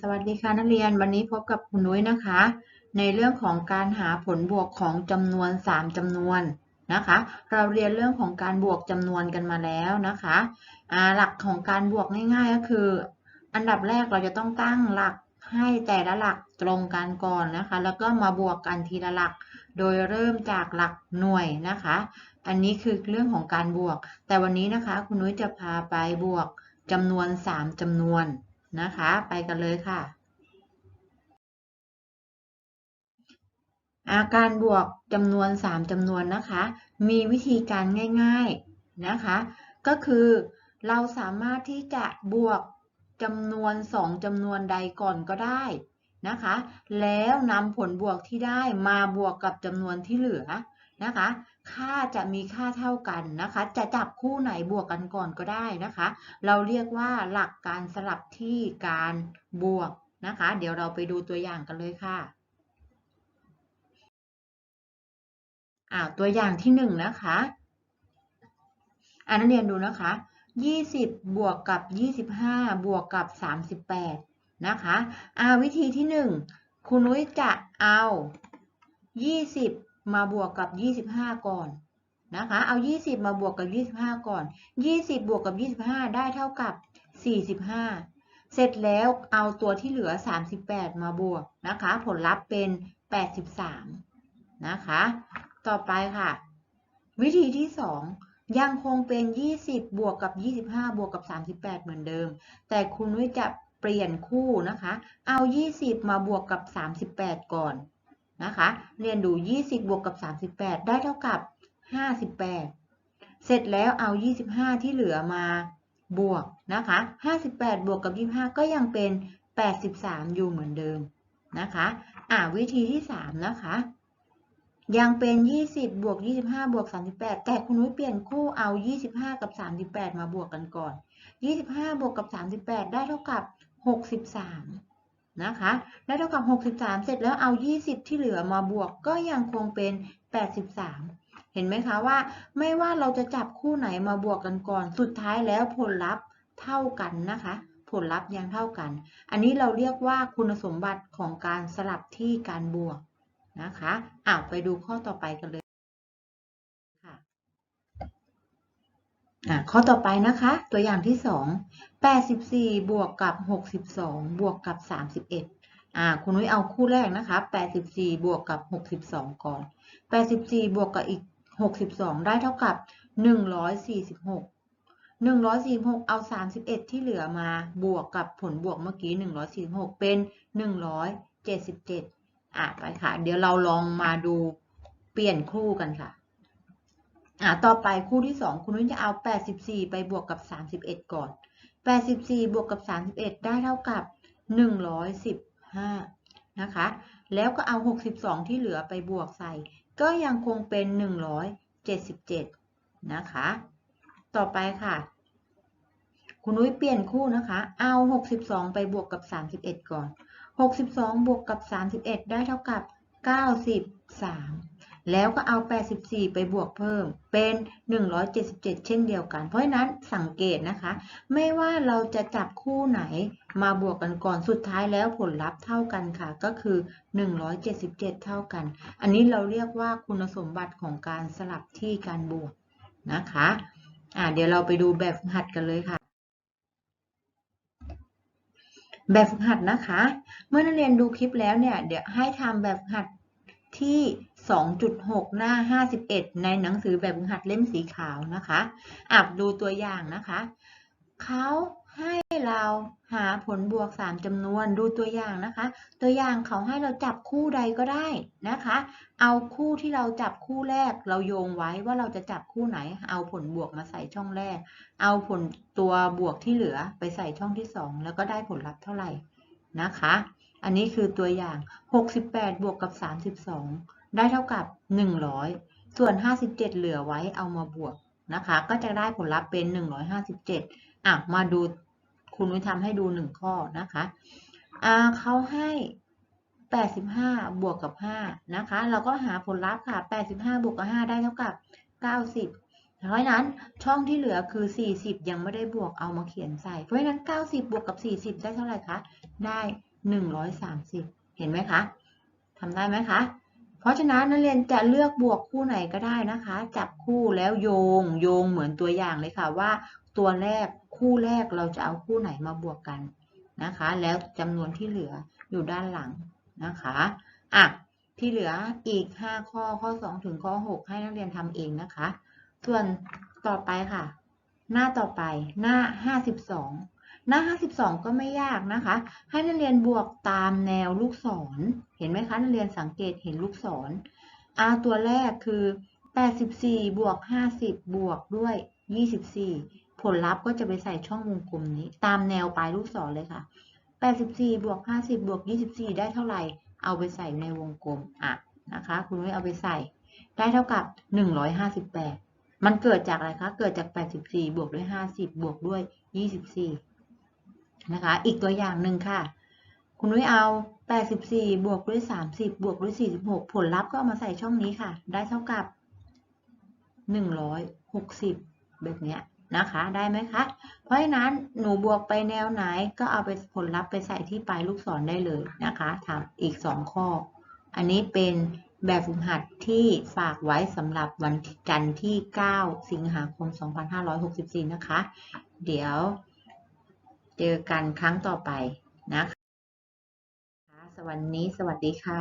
สวัสดีค่ะนักเรียนวันนี้พบกับคุณนุ้ยนะคะ ในเรื่องของการหาผลบวกของจำนวน 3จำนวนนะคะ เราเรียนเรื่องของการบวกจำนวนกันมาแล้วนะคะหลักของการบวกง่าย ๆ ก็คือ อันดับแรกเราจะต้องตั้งหลักให้แต่ละหลักตรงกันก่อนนะคะ แล้วก็มาบวกกันทีละหลัก โดยเริ่มจากหลักหน่วยนะคะ อันนี้คือเรื่องของการบวก แต่วันนี้นะคะคุณนุ้ยจะพาไปบวกจำนวน 3จำนวน นะคะ ไปกันเลยค่ะ อาการบวกจำนวน 3จำนวนนะคะ มีวิธีการง่าย ๆนะคะ ก็คือเราสามารถที่จะบวกจำนวน 2จำนวนใดก่อนก็ได้นะคะ แล้วนำผลบวกที่ได้มาบวกกับจำนวนที่เหลือ นะคะ ค่าจะมีค่าเท่ากันนะคะ จะจับคู่ไหนบวกกันก่อนก็ได้นะคะ เราเรียกว่าหลักการสลับที่การบวกนะคะ เดี๋ยวเราไปดูตัวอย่างกันเลยค่ะอ่าตัวอย่างที่หนึ่งนะคะอ่านักเรียนดูนะคะ 20 บวกกับ 25 บวกกับ 38 นะคะอ่าวิธีที่หนึ่งคุณนุ้ยจะเอา 20 มาบวกกับ 25 ก่อนนะคะ เอา 20 มาบวกกับ 25 ก่อน 20 บวกกับ 25 ได้เท่ากับ 45 เสร็จแล้วเอาตัวที่เหลือ 38 มาบวกนะคะ ผลลัพธ์เป็น 83 นะคะ ต่อไปค่ะ วิธีที่ 2 ยังคงเป็น 20 บวกกับ 25 บวกกับ 38 เหมือนเดิม แต่คุณนุ้ยจะเปลี่ยนคู่นะคะ เอา 20 มาบวกกับ 38 ก่อน นะคะ เรียนดู 20 บวกกับ 38 ได้เท่ากับ 58 เสร็จแล้วเอา 25 ที่เหลือมาบวกนะคะ 58 บวกกับ 25 ก็ยังเป็น 83 อยู่เหมือนเดิมนะคะ อ่าวิธีที่ 3 นะคะ ยังเป็น 20 บวก 25 บวก 38 แต่คุณนุ้ยเปลี่ยนคู่เอา 25 กับ 38 มาบวกกันก่อน 25 บวกกับ 38 ได้เท่ากับ 63 นะคะได้เท่ากับ 63 เสร็จแล้วเอา 20 ที่เหลือมาบวกก็ยังคงเป็น 83 เห็นไหมคะว่า ไม่ว่าเราจะจับคู่ไหนมาบวกกันก่อน สุดท้ายแล้วผลลัพธ์เท่ากันนะคะ ผลลัพธ์ยังเท่ากัน อันนี้เราเรียกว่าคุณสมบัติของการสลับที่การบวกนะคะอ้าวไปดูข้อต่อไปกันเลยค่ะอ่า ข้อต่อไปนะคะ ตัวอย่างที่ 2 84 บวกกับ 62 บวกกับ 31อ่าคุณนุ้ยเอาคู่แรกนะคะ 84 บวกกับ 62 ก่อน 84 บวกกับอีก 62 ได้เท่ากับ 146 146 เอา 31 ที่เหลือมาบวกกับผลบวกเมื่อกี้ 146 เป็น 177อะไปค่ะ เดี๋ยวเราลองมาดูเปลี่ยนคู่กันค่ะ อะต่อไปคู่ที่ 2 คุณนุ้ยจะเอา 84 ไปบวกกับ 31 ก่อน 84 บวกกับ 31 ได้เท่ากับ 115 นะคะ แล้วก็เอา 62 ที่เหลือไปบวกใส่ ก็ยังคงเป็น 177 นะคะ ต่อไปค่ะ คุณนุ้ยเปลี่ยนคู่นะคะ เอา 62 ไปบวกกับ 31 ก่อน 62 บวกกับ 31 ได้เท่ากับ 93 แล้วก็เอา 84 ไปบวกเพิ่มเป็น 177 เช่นเดียวกัน เพราะฉะนั้นสังเกตนะคะ ไม่ว่าเราจะจับคู่ไหนมาบวกกันก่อนสุดท้ายแล้วผลลัพธ์เท่ากันค่ะ ก็คือ 177 เท่ากัน อันนี้เราเรียกว่าคุณสมบัติของการสลับที่การบวกนะคะอ่าเดี๋ยวเราไปดูแบบฝึกหัดกันเลยค่ะแบบฝึกหัดนะคะ เมื่อนักเรียนดูคลิปแล้วเนี่ย เดี๋ยวให้ทำแบบฝึกหัด ที่ 2.6 หน้า 51 ในหนังสือแบบฝึกหัดเล่มสีขาวนะคะอะดูตัวอย่างนะคะ เขาให้เราหาผลบวก 3จำนวนดูตัวอย่างนะคะ ตัวอย่างเขาให้เราจับคู่ใดก็ได้นะคะ เอาคู่ที่เราจับคู่แรกเราโยงไว้ว่าเราจะจับคู่ไหน เอาผลบวกมาใส่ช่องแรก เอาผลตัวบวกที่เหลือไปใส่ช่องที่ 2 แล้วก็ได้ผลลัพธ์เท่าไหร่นะคะ อันนี้คือตัวอย่าง 68 บวกกับ 32 ได้เท่ากับ 100 ส่วน 57 เหลือไว้เอามาบวกนะคะ ก็จะได้ผลลัพธ์เป็น 157อะมาดูคุณวิทำให้ดู 1 ข้อนะคะอ่าเขาให้ 85 บวกกับ 5 นะคะ เราก็หาผลลัพธ์ค่ะ 85 บวกกับ 5 ได้เท่ากับ 90เพราะฉะนั้นช่องที่เหลือคือ 40 ยังไม่ได้บวกเอามาเขียนใส่ เพราะฉะนั้น 90 บวกกับ 40 ได้เท่าไหร่คะ ได้ 130 เห็นไหมคะทำได้ไหมคะ เพราะฉะนั้นนักเรียนจะเลือกบวกคู่ไหนก็ได้นะคะ จับคู่แล้วโยงโยงเหมือนตัวอย่างเลยค่ะว่าตัวแรกคู่แรกเราจะเอาคู่ไหนมาบวกกันนะคะ แล้วจำนวนที่เหลืออยู่ด้านหลังนะคะอะที่เหลืออีก 5 ข้อข้อ 2 ถึงข้อ 6 ให้นักเรียนทำเองนะคะ ส่วนต่อไปค่ะ หน้าต่อไปหน้า 52 หน้า 52 ก็ไม่ยากนะคะ ให้นักเรียนบวกตามแนวลูกศร เห็นไหมคะ นักเรียนสังเกตเห็นลูกศรอาตัวแรกคือ 84 บวก 50 บวกด้วย 24 ผลลัพธ์ก็จะไปใส่ช่องวงกลมนี้ ตามแนวปลายลูกศรเลยค่ะ 84 บวก 50 บวก 24 ได้เท่าไหร่ เอาไปใส่ในวงกลม อะ นะคะ คุณไม่เอาไปใส่ ได้เท่ากับ 158 มันเกิดจากอะไรคะ เกิดจาก 84 บวกด้วย 50 บวกด้วย 24 นะคะ อีกตัวอย่างหนึ่งค่ะ คุณนุ้ยเอา 84 บวกด้วย 30 บวกด้วย 46 ผลลัพธ์ก็เอามาใส่ช่องนี้ค่ะ ได้เท่ากับ 160 แบบเนี้ยนะคะ ได้ไหมคะ เพราะฉะนั้นหนูบวกไปแนวไหนก็เอาไปผลลัพธ์ไปใส่ที่ปลายลูกศรได้เลยนะคะทำอีก 2 ข้อ อันนี้เป็นแบบฝึกหัดที่ฝากไว้สำหรับวันจันทร์ที่ 9 สิงหาคม 2564 นะคะ เดี๋ยว เจอกันครั้งต่อไปนะคะ สวัสดี สวัสดีค่ะ